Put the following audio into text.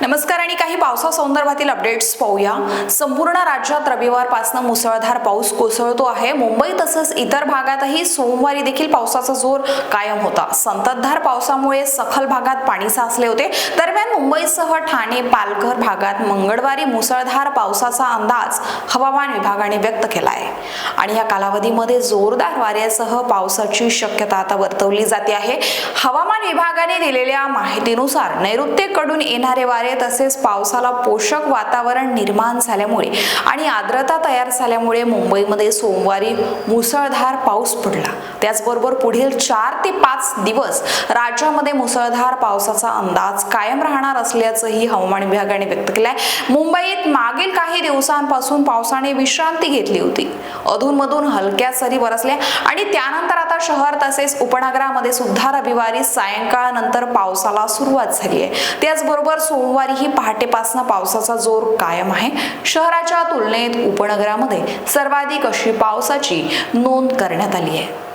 नमस्कार आणि काही पावसा संदर्भातील अपडेट्स पाहूया. संपूर्ण राज्यात रविवारपासून मुसळधार पाऊस कोसळतो आहे. मुंबई तसंच इतर भागातही सोमवारी देखील पावसाचा जोर कायम होता. संततधार पावसामुळे सखल भागात पाणी साचले होते. दरम्यान मुंबईसह ठाणे पालघर भागात मंगळवारी मुसळधार पावसाचा अंदाज हवामान विभागाने व्यक्त केला आहे आणि या कालावधीमध्ये जोरदार वाऱ्यासह पावसाची शक्यता आता वर्तवली जाते आहे. हवामान विभागाने दिलेल्या माहितीनुसार नैऋत्येकडून येणारे वारे तसेच पावसाला पोषक वातावरण निर्माण झाल्यामुळे आणि आर्द्रता तयार झाल्यामुळे मुंबईमध्ये सोमवारी मुसळधार पाऊस पडला. त्याचबरोबर पुढील चार ते पाच दिवस राज्यामध्ये मुसळधार पावसाचा अंदाज कायम राहणार असल्याचंही हवामान विभागाने व्यक्त केलंय. मुंबईत मागील काही दिवसांपासून पावसाने विश्रांती घेतली होती. अधूनमधून हलक्या सरी बरसल्या आणि त्यानंतर आता शहर तसेच उपनगरामध्ये सुद्धा रविवारी सायंकाळनंतर पावसाला सुरुवात झाली आहे. त्याचबरोबर गुरुवारीही पहाटेपासून पावसाचा जोर कायम आहे. शहराच्या तुलनेत उपनगरामध्ये सर्वाधिक अशी पावसाची नोंद करण्यात आली आहे.